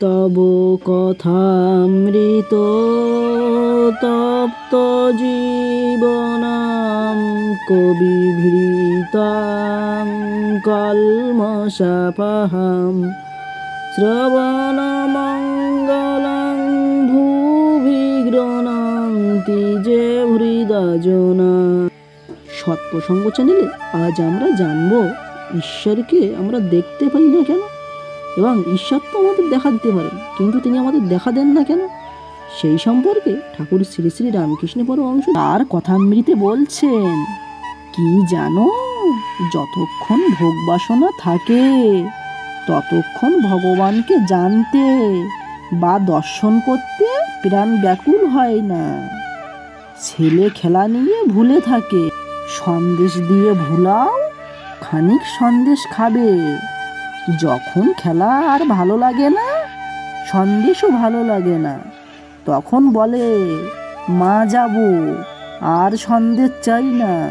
তব কথামৃত, তপ্ত জীবনাম কবিভৃতাং কলমশাপহাম। শ্রবণমঙ্গলং ভূভিগ্রণন্তি যে হৃদজনা সৎপ্রসঙ্গ চ্যানেলে আজ আমরা জানব, ঈশ্বরকে আমরা দেখতে পাই না কেন? এবং ঈশ্বর তো আমাদের দেখা দিতে পারেন। কিন্তু তিনি আমাদের দেখা দেন না কেন? সেই সম্পর্কে ঠাকুর শ্রী শ্রী রামকৃষ্ণ পরমহংস তার কথামৃতে বলছেন, কি জানো? যতক্ষণ ভোগ বাসনা থাকে, ততক্ষণ ভগবানকে জানতে বা দর্শন করতে প্রাণ ব্যাকুল হয় না। ছেলে খেলা নিয়ে ভুলে থাকে, সন্দেশ দিয়ে ভুলাও, খানিক সন্দেশ খাবে। যখন খেলা আর ভালো লাগে না, সন্দেশও ভালো লাগে না, তখন বলে, মা যাব, আর সন্দেশ চাই না।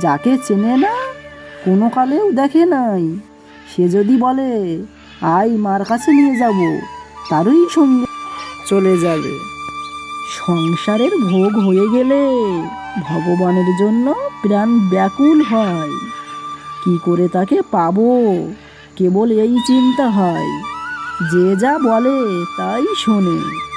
যাকে চেনে না, কোনো কালেও দেখে নাই। সে যদি বলে আই মার কাছে নিয়ে যাব, তারই সঙ্গে চলে যাবে। সংসারের ভোগ হয়ে গেলে ভগবানের জন্য প্রাণ ব্যাকুল হয়। কি করে তাকে পাবো? কেবল এই চিন্তা হয়। যে যা বলে তাই শোনে।